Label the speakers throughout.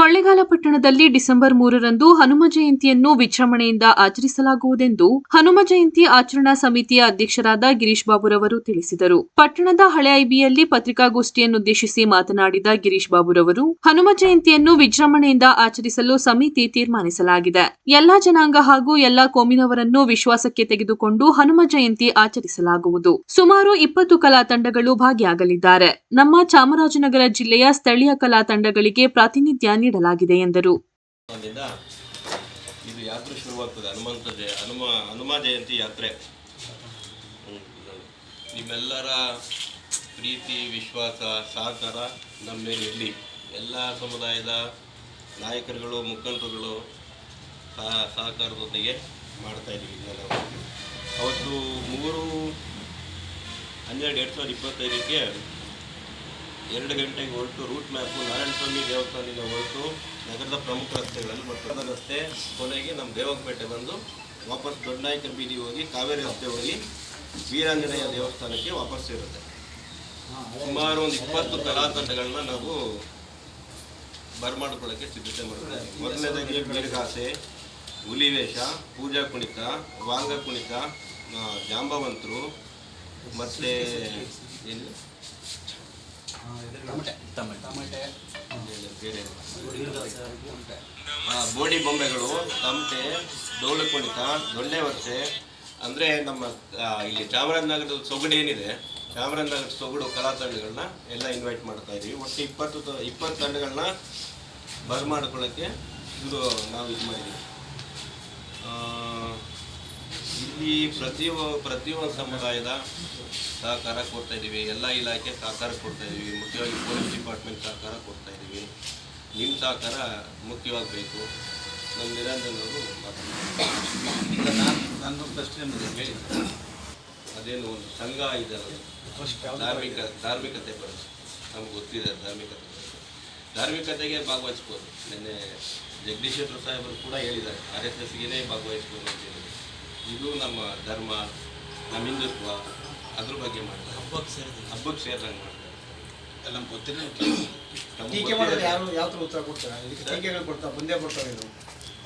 Speaker 1: ಕೊಳ್ಳೇಗಾಲ ಪಟ್ಟಣದಲ್ಲಿ ಡಿಸೆಂಬರ್ ಮೂರರಂದು ಹನುಮ ಜಯಂತಿಯನ್ನು ವಿಜೃಂಭಣೆಯಿಂದ ಆಚರಿಸಲಾಗುವುದೆಂದು ಹನುಮ ಜಯಂತಿ ಆಚರಣಾ ಸಮಿತಿಯ ಅಧ್ಯಕ್ಷರಾದ ಗಿರೀಶ್ ಬಾಬುರವರು ತಿಳಿಸಿದರು. ಪಟ್ಟಣದ ಹಳೆ ಐಬಿಯಲ್ಲಿ ಪತ್ರಿಕಾಗೋಷ್ಠಿಯನ್ನುದ್ದೇಶಿಸಿ ಮಾತನಾಡಿದ ಗಿರೀಶ್ ಬಾಬುರವರು, ಹನುಮ ಜಯಂತಿಯನ್ನು ವಿಜೃಂಭಣೆಯಿಂದ ಆಚರಿಸಲು ಸಮಿತಿ ತೀರ್ಮಾನಿಸಲಾಗಿದೆ. ಎಲ್ಲಾ ಜನಾಂಗ ಹಾಗೂ ಎಲ್ಲಾ ಕೋಮಿನವರನ್ನು ವಿಶ್ವಾಸಕ್ಕೆ ತೆಗೆದುಕೊಂಡು ಹನುಮ ಜಯಂತಿ ಆಚರಿಸಲಾಗುವುದು. ಸುಮಾರು ಇಪ್ಪತ್ತು ಕಲಾ ತಂಡಗಳು ಭಾಗಿಯಾಗಲಿದ್ದಾರೆ. ನಮ್ಮ ಚಾಮರಾಜನಗರ ಜಿಲ್ಲೆಯ ಸ್ಥಳೀಯ ಕಲಾ ತಂಡಗಳಿಗೆ ಪ್ರಾತಿನಿಧ್ಯ ನೀಡಲಾಗಿದೆ ಎಂದರು.
Speaker 2: ಇದು ಯಾತ್ರೆ ಶುರುವಾಗ್ತದೆ. ಹನುಮಂತ ಜಯ ಹನುಮ ಹನುಮ ಜಯಂತಿ ಯಾತ್ರೆ. ನಿಮ್ಮೆಲ್ಲರ ಪ್ರೀತಿ, ವಿಶ್ವಾಸ, ಸಹಕಾರ ನಮ್ಮ ಇರಲಿ. ಎಲ್ಲ ಸಮುದಾಯದ ನಾಯಕರುಗಳು, ಮುಖಂಡರುಗಳು ಸಹ ಸಹಕಾರದೊಂದಿಗೆ ಮಾಡ್ತಾ ಇದ್ದೀವಿ ಇದನ್ನೆಲ್ಲ ಅವತ್ತು ಮೂರು, ಹನ್ನೆರಡು ಎರಡು ಸಾವಿರದ ಇಪ್ಪತ್ತೈದಕ್ಕೆ ಎರಡು ಗಂಟೆಗೆ ಹೊರಟು ರೂಟ್ ಮ್ಯಾಪು ನಾರಾಯಣ ಸ್ವಾಮಿ ದೇವಸ್ಥಾನದಿಂದ ಹೊರಟು ನಗರದ ಪ್ರಮುಖ ರಸ್ತೆಗಳಲ್ಲಿ ಮತ್ತು ರಸ್ತೆ ಕೊನೆಗೆ ನಮ್ಮ ದೇವಕಪೇಟೆ ಬಂದು ವಾಪಸ್ ದೊಡ್ಡನಾಯಕ ಬೀದಿ ಹೋಗಿ ಕಾವೇರಿ ರಸ್ತೆ ಹೋಗಿ ವೀರಾಂಜನೇಯ ದೇವಸ್ಥಾನಕ್ಕೆ ವಾಪಸ್ ಇರುತ್ತೆ ಸುಮಾರು ಒಂದು ಇಪ್ಪತ್ತು ಕಲಾತಂಡಗಳನ್ನ ನಾವು ಬರಮಾಡ್ಕೊಳ್ಳೋಕ್ಕೆ ಸಿದ್ಧತೆ ಮಾಡಿದ್ರೆ ಮೊದಲನೇದಾಗಿ ಬೀರ್ಗಾಸೆ ಹುಲಿವೇಷ ಪೂಜಾ ಕುಣಿತ, ವಾಂಗ ಕುಣಿತ ಜಾಂಬವಂತರು, ಮತ್ತು ಬೇರೆ ಬೋಡಿ ಬೊಂಬೆಗಳು ತಮಟೆ ಡೋಲು ಕುಣಿತ ದೊಳ್ಳೆ ವರ್ಷೆ, ಅಂದರೆ ನಮ್ಮ ಇಲ್ಲಿ ಚಾಮರಾಜನಗರದ ಸೊಗಡು ಏನಿದೆ, ಚಾಮರಾಜನಗರದ ಸೊಗಡು ಕಲಾ ತಂಡಗಳನ್ನ ಎಲ್ಲ ಇನ್ವೈಟ್ ಮಾಡ್ತಾ ಇದೀವಿ. ಒಟ್ಟು ಇಪ್ಪತ್ತು ಇಪ್ಪತ್ತು ತಂಡಗಳನ್ನ ಬರಮಾಡ್ಕೊಳ್ಳೋಕ್ಕೆ ಇದು ನಾವು ಇದು ಮಾಡಿದ್ದೀವಿ. ಇಲ್ಲಿ ಪ್ರತಿಯೊ ಪ್ರತಿಯೊಂದು ಸಮುದಾಯದ ಸಹಕಾರ ಕೊಡ್ತಾ ಇದ್ದೀವಿ. ಎಲ್ಲ ಇಲಾಖೆ ಸಹಕಾರ ಕೊಡ್ತಾ ಇದ್ದೀವಿ. ಮುಖ್ಯವಾಗಿ ಪೊಲೀಸ್ ಡಿಪಾರ್ಟ್ಮೆಂಟ್ ಸಹಕಾರ ಕೊಡ್ತಾ ಇದ್ದೀವಿ. ನಿಮ್ಮ ಸಹಕಾರ ಮುಖ್ಯವಾಗಬೇಕು. ನಮ್ಮ ನಿರಂಜನವರು ಮಾತಾಡ್ತಾರೆ.
Speaker 3: ನಾನು ಪ್ರಶ್ನೆ ಹೇಳಿ.
Speaker 2: ಅದೇನು ಒಂದು ಸಂಘ ಇದೆಲ್ಲ ಧಾರ್ಮಿಕ ಧಾರ್ಮಿಕತೆ ಬರುತ್ತೆ. ನಮ್ಗೆ ಗೊತ್ತಿದೆ ಧಾರ್ಮಿಕತೆ ಧಾರ್ಮಿಕತೆಗೆ ಭಾಗವಹಿಸ್ಬೋದು. ನಿನ್ನೆ ಜಗದೀಶ್ವರ ಸಾಹೇಬರು ಕೂಡ ಹೇಳಿದ್ದಾರೆ. ಆರ್ ಎಸ್ ಎಸ್ಗೆ ಭಾಗವಹಿಸ್ಬೋದು ಅಂತ ಹೇಳಿ ಇದು ನಮ್ಮ ಧರ್ಮ ನಮ್ಮ ಹಿಂದುತ್ವ ಅದ್ರ ಬಗ್ಗೆ ಮಾಡ್ತಾರೆ.
Speaker 3: ಹಬ್ಬಕ್ಕೆ ಸೇರಿದೆ
Speaker 2: ಹಬ್ಬಕ್ಕೆ ಸೇರಿದಂಗೆ ಮಾಡ್ತಾರೆ.
Speaker 3: ಎಲ್ಲ ನಮ್ಗೆ ಗೊತ್ತಿಲ್ಲ.
Speaker 4: ಟೀಕೆ ಮಾಡಿದ್ರೆ. ಯಾರು ಯಾವ ಥರ ಉತ್ತರ ಕೊಡ್ತಾರೆ? ಇದಕ್ಕೆ ಟೀಕೆಗಳು ಕೊಡ್ತಾರೆ ಬಂದೇ ಕೊಡ್ತಾರೆ ಇದು.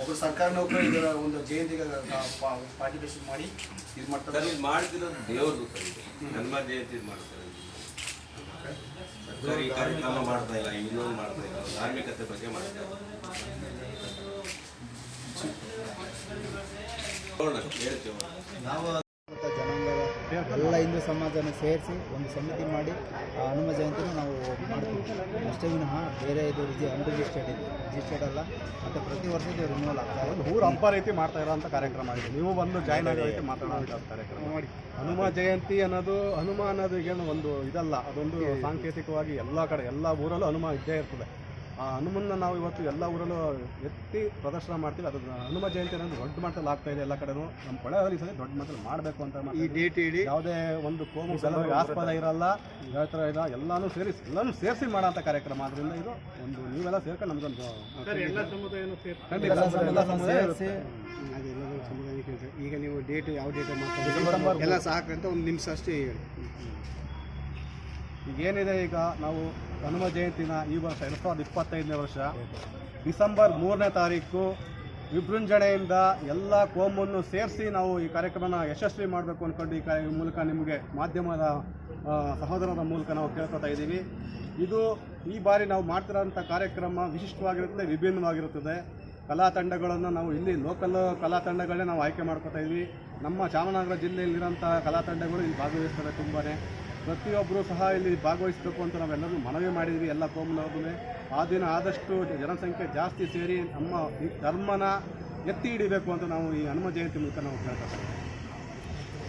Speaker 4: ಒಬ್ಬರು ಸರ್ಕಾರ ನೌಕರಿ ಇದರ ಒಂದು ಜಯಂತಿಗೆ ಪಾರ್ಟಿಸಿಪೇಷನ್ ಮಾಡಿ ಇದು ಮಾಡ್ತಾರೆ.
Speaker 2: ಇದು ಮಾಡ್ತಿರೋದು ದೇವ್ರದ್ದು ಜನ್ಮ ಜಯಂತಿ ಮಾಡ್ತಾರೆ. ಸರ್ಕಾರಿ ಕಾರ್ಯಕ್ರಮ ಮಾಡ್ತಾ ಇಲ್ಲ ಇನ್ನೊಂದು ಮಾಡ್ತಾ ಇಲ್ಲ. ಧಾರ್ಮಿಕತೆ ಬಗ್ಗೆ ಮಾಡ್ತಾ ಇಲ್ಲ.
Speaker 4: ನಾವು ಜನಾಂಗದ ಎಲ್ಲ ಹಿಂದೂ ಸಮಾಜನ ಸೇರಿಸಿ ಒಂದು ಸಮಿತಿ ಮಾಡಿ ಆ ಹನುಮ ಜಯಂತಿನ ನಾವು ಮಾಡ್ತೀವಿ. ಅಷ್ಟೇ ವಿನಃ ಬೇರೆ ಇದು ರಿಜಿ ಅನ್ರಿಜಿಸ್ಟರ್ಡ್ ಇದೆ. ರಿಜಿಸ್ಟರ್ಡ್ ಅಲ್ಲ ಮತ್ತು ಪ್ರತಿ ವರ್ಷ ಇದು ರಿನ್ಯೂವಲ್ ಆಗ್ತಾ ಇದೆ.
Speaker 5: ಒಂದು ಊರು ಹಂಪ ರೀತಿ ಮಾಡ್ತಾ ಇರೋಂಥ ಕಾರ್ಯಕ್ರಮ ಆಗಿದೆ. ನೀವು ಬಂದು ಜಾಯ್ನ್ ಆಗಿ ರೀತಿ ಮಾತಾಡೋ ಕಾರ್ಯಕ್ರಮ.
Speaker 4: ಮಾಡಿ.
Speaker 5: ಹನುಮ ಜಯಂತಿ ಅನ್ನೋದು ಹನುಮ ಅನ್ನೋದು ಏನು ಒಂದು ಇದಲ್ಲ ಅದೊಂದು ಸಾಂಕೇತಿಕವಾಗಿ ಎಲ್ಲ ಕಡೆ ಎಲ್ಲ ಊರಲ್ಲೂ ಹನುಮ ಇದ್ದೇ ಇರ್ತದೆ. ಆ ಹನುಮನ್ನ ನಾವು ಇವತ್ತು ಎಲ್ಲ ಊರಲ್ಲೂ ಎತ್ತಿ ಪ್ರದರ್ಶನ ಮಾಡ್ತೀವಿ. ಅದು ಹನುಮ ಜಯಂತಿ ಅನ್ನೋದು ದೊಡ್ಡ ಮಟ್ಟದಲ್ಲಿ ಆಗ್ತಾ ಇದೆ ಎಲ್ಲ ಕಡೆನೂ. ನಮ್ಮ ಕೊಳೆಯಲ್ಲಿ ಸಹ ದೊಡ್ಡ ಮಟ್ಟದಲ್ಲಿ ಮಾಡಬೇಕು ಅಂತ
Speaker 4: ಈ ಡೇಟ್ ಇಡಿ
Speaker 5: ಯಾವುದೇ ಒಂದು ಕೋಮು ಆಸ್ಪದ ಇರಲ್ಲ ಯಾವ ಥರ ಇಲ್ಲ ಎಲ್ಲಾನು ಸೇರಿಸಿ ಎಲ್ಲಾನು ಸೇರಿಸಿ ಮಾಡೋಂಥ ಕಾರ್ಯಕ್ರಮ. ಆದ್ರಿಂದ ಇದು ಒಂದು ನೀವೆಲ್ಲ ಸೇರ್ಕೊಂಡು ನಮ್ಗೊಂದು ಒಂದು
Speaker 4: ಎಲ್ಲ
Speaker 5: ಎಲ್ಲ
Speaker 4: ಸಮುದಾಯ ಈಗ ನೀವು ಡೇಟ್ ಯಾವ ಡೇಟ್ ಎಲ್ಲ ಸಾಕಂತ ಒಂದು ನಿಮಿಷ ಅಷ್ಟೇ ಹೇಳಿ.
Speaker 5: ಈಗ ಏನಿದೆ ಈಗ ನಾವು ಹನುಮ ಜಯಂತಿನ ಈ ವರ್ಷ ಎರಡು ಸಾವಿರದ ಇಪ್ಪತ್ತೈದನೇ ವರ್ಷ. ಡಿಸೆಂಬರ್ ಮೂರನೇ ತಾರೀಕು ವಿಜೃಂಭಣೆಯಿಂದ ಎಲ್ಲ ಕೋಮನ್ನು ಸೇರಿಸಿ ನಾವು ಈ ಕಾರ್ಯಕ್ರಮನ ಯಶಸ್ವಿ ಮಾಡಬೇಕು ಅಂದ್ಕೊಂಡು ಈ ಕಾರ್ಯ ಮೂಲಕ ನಿಮಗೆ ಮಾಧ್ಯಮದ ಸಹೋದರರ ಮೂಲಕ ನಾವು ಕೇಳ್ಕೊತಾ ಇದ್ದೀವಿ. ಇದು ಈ ಬಾರಿ ನಾವು ಮಾಡ್ತಿರೋಂಥ ಕಾರ್ಯಕ್ರಮ ವಿಶಿಷ್ಟವಾಗಿರುತ್ತೆ, ವಿಭಿನ್ನವಾಗಿರುತ್ತದೆ. ಕಲಾ ತಂಡಗಳನ್ನು ನಾವು ಇಲ್ಲಿ ಲೋಕಲ್ ಕಲಾ ತಂಡಗಳನ್ನೇ ನಾವು ಆಯ್ಕೆ ಮಾಡ್ಕೋತಾ ಇದ್ವಿ ನಮ್ಮ ಚಾಮರಾಜನಗರ ಜಿಲ್ಲೆಯಲ್ಲಿರೋಂಥ ಕಲಾ ತಂಡಗಳು ಇಲ್ಲಿ ಭಾಗವಹಿಸ್ತವೆ ತುಂಬಾ ಪ್ರತಿಯೊಬ್ಬರು ಸಹ ಇಲ್ಲಿ ಭಾಗವಹಿಸಬೇಕು ಅಂತ ನಾವೆಲ್ಲರೂ ಮನವಿ ಮಾಡಿದ್ವಿ, ಎಲ್ಲ ಕೋಮನವ್ರೂ ಆ ದಿನ ಆದಷ್ಟು ಜನಸಂಖ್ಯೆ ಜಾಸ್ತಿ ಸೇರಿ ನಮ್ಮ ಈ ಧರ್ಮನ ಎತ್ತಿ ಹಿಡಿಬೇಕು ಅಂತ ನಾವು ಈ ಹನುಮ ಜಯಂತಿ ಮೂಲಕ ನಾವು ಕೇಳ್ತಾ